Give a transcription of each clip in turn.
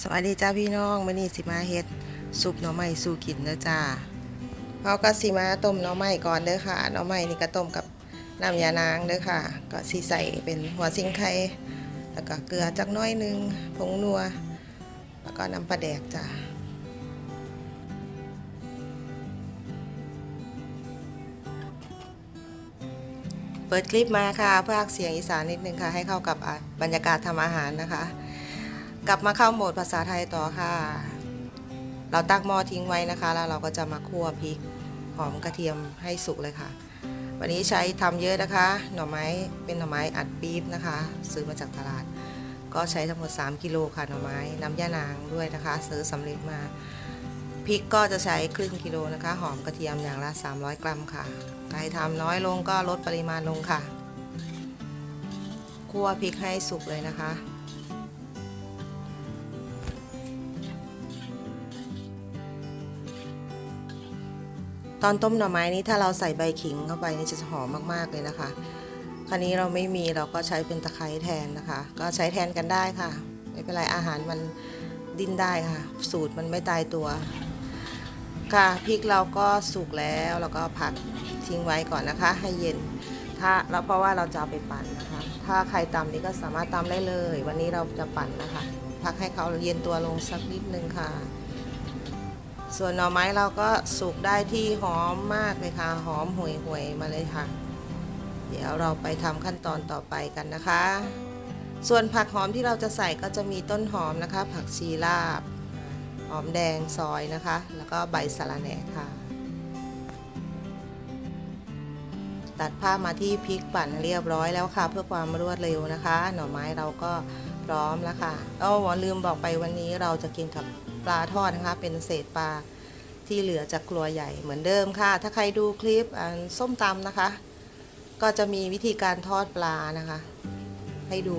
สวัสดีจ้าพี่น้องมื้อนี้สิมาเฮ็ดซุปหน่อไม้สู่กินเด้อจ้าเขาก็สิมาต้มหน่อไม้ก่อนเด้อค่ะหน่อไม้นี่ก็ต้มกับน้ำยานางเด้อค่ะ ก็สิใส่เป็นหัวซิงไข่แล้วก็เกลือจักน้อยหนึงผงนัว แล้วก็น้ำปลาแดกจ้าเปิดคลิปมาค่ะเพื่ออักเสียงอีสานนิดนึงค่ะ ให้เข้ากับบรรยากาศทำอาหารนะคะ กลับมาเข้าโหมดภาษาไทยต่อค่ะ เราตักหม้อทิ้งไว้นะคะ แล้วเราก็จะมาคั่วพริกหอมกระเทียมให้สุกเลยค่ะ วันนี้ใช้ทำเยอะนะคะ หน่อไม้เป็นหน่อไม้อัดปี๊บนะคะ ซื้อมาจากตลาด ก็ใช้ทั้งหมด 3 กิโลค่ะหน่อไม้น้ำย่านางด้วยนะคะ ซื้อสำเร็จมาพริกก็จะใช้ครึ่งกิโลนะคะ หอมกระเทียมอย่างละ 300 กรัมค่ะใครทำน้อยลงก็ลดปริมาณลงค่ะ คั่วพริกให้สุกเลยนะคะ อนต้มหน่อไม้นี้ถ้าเราใส่ใบขิงเข้าไปนี่จะหอมมากๆเลยนะคะ คราวนี้เราไม่มีเราก็ใช้เป็นตะไคร้แทนนะคะ ก็ใช้แทนกันได้ค่ะ ไม่เป็นไรอาหารมันดิ้นได้ค่ะ สูตรมันไม่ตายตัว ค่ะพริกเราก็สุกแล้วแล้วก็พักทิ้งไว้ก่อนนะคะ ให้เย็น ถ้าแล้วเพราะว่าเราจะเอาไปปั่นนะคะ ถ้าใครตำนี่ก็สามารถตำได้เลย วันนี้เราจะปั่นนะคะ พักให้เขาเย็นตัวลงสักนิดนึงค่ะ ส่วนหน่อไม้เราก็สุกได้ที่หอมมากเลยค่ะ หอมห่วยหวยๆมาเลยค่ะ เดี๋ยวเราไปทำขั้นตอนต่อไปกันนะคะ ส่วนผักหอมที่เราจะใส่ก็จะมีต้นหอมนะคะ ผักชีลาบ หอมแดงซอยนะคะ แล้วก็ใบสะระแหน่ค่ะ ตัดภามาที่พริกปั่นเรียบร้อยแล้วค่ะ เพื่อความรวดเร็วนะคะ หน่อไม้เราก็พร้อมแล้วค่ะเอ้าลืมบอกไปวันนี้เราจะกินกับ ปลาทอดนะคะ เป็นเศษปลาที่เหลือจากครัวใหญ่เหมือนเดิมค่ะ ถ้าใครดูคลิปส้มตำนะคะ ก็จะมีวิธีการทอดปลานะคะ ให้ดู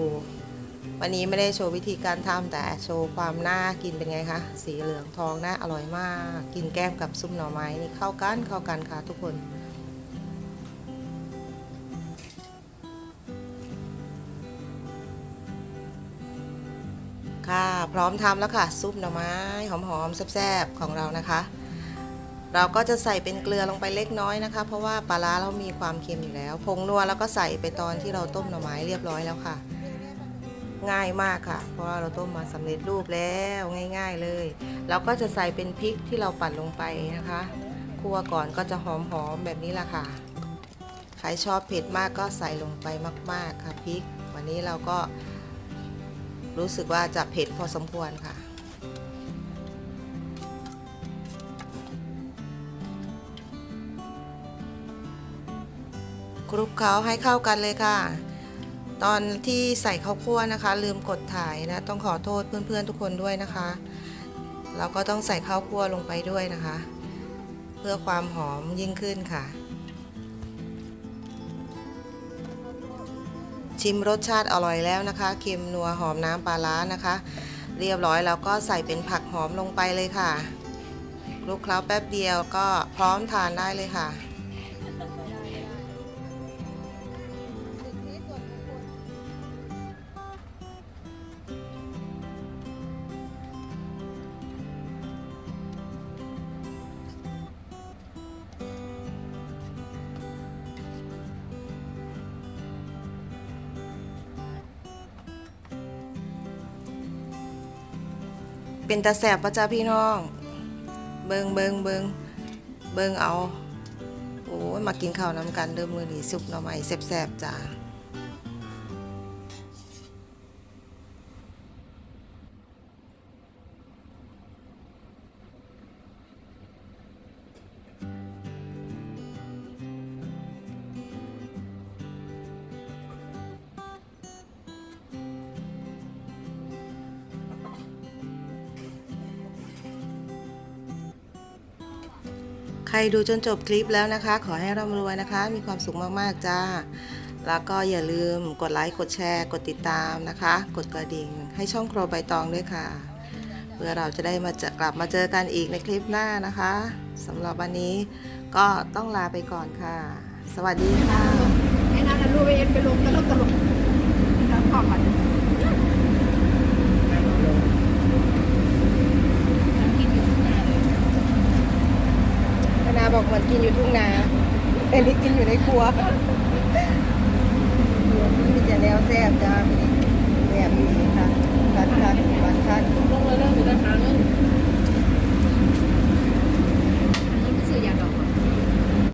วันนี้ไม่ได้โชว์วิธีการทำแต่โชว์ความน่ากินเป็นไงคะสีเหลืองทองน่าอร่อยมาก กินแก้มกับซุปหน่อไม้นี่เข้ากันเข้ากันค่ะทุกคน ค่ะ พร้อมทำแล้วค่ะ ซุปหน่อไม้หอมๆแซ่บๆของเรานะคะ เราก็จะใส่เป็นเกลือลงไปเล็กน้อยนะคะ เพราะว่าปลาร้าเรามีความเค็มอยู่แล้วผงนัวแล้วก็ใส่ไปตอนที่เราต้มหน่อไม้เรียบร้อยแล้วค่ะ ง่ายมากค่ะ เพราะว่าเราต้มมาสำเร็จรูปแล้วง่าย ๆเลย เราก็จะใส่เป็นพริกที่เราปั่นลงไปนะคะคั่วก่อนก็จะหอมๆแบบนี้แหละค่ะใครชอบเผ็ดมากก็ใส่ลงไปมาก ๆค่ะพริก วันนี้เราก็ รู้สึกว่าจะเผ็ดพอสมควรค่ะ คลุกเคล้าให้เข้ากันเลยค่ะ ตอนที่ใส่ข้าวคั่วนะคะ ลืมกดถ่ายนะ ต้องขอโทษเพื่อนๆทุกคนด้วยนะคะ เราก็ต้องใส่ข้าวคั่วลงไปด้วยนะคะ เพื่อความหอมยิ่งขึ้นค่ะ ชิมรสชาติอร่อยแล้วนะคะ เค็มนัวหอมน้ำปลาร้านะคะ เรียบร้อยแล้วก็ใส่เป็นผักหอมลงไปเลยค่ะคลุกเคล้าแป๊บเดียวก็พร้อมทานได้เลยค่ะ เป็นตาแสบประจ้าพี่น้อง เบิงเบิงเบิงเบิงเอา โอ้มากินข้าวน้ำกันเดิมมือหนีซุปหน่อไม้แสบๆจ้า ใครดูจนจบคลิปแล้วนะคะ ขอให้ร่ำรวยนะคะ มีความสุขมากๆจ้า แล้วก็อย่าลืมกดไลค์ กดแชร์ กดติดตามนะคะ กดกระดิ่ง ให้ช่องโครใบตองด้วยค่ะ เพื่อเราจะได้มาจะกลับมาเจอกันอีกในคลิปหน้านะคะสำหรับวันนี้ก็ต้องลาไปก่อนค่ะ สวัสดีค่ะ ไอ้นั่นนะรู้เอ็นไปลงตลกตลกแล้วข้าวผัด บอกเหมือนกินอยู่ทุ่งนาเอ็นที่กินอยู่ในครัวมีแต่แนวแซ่บจ้าพี่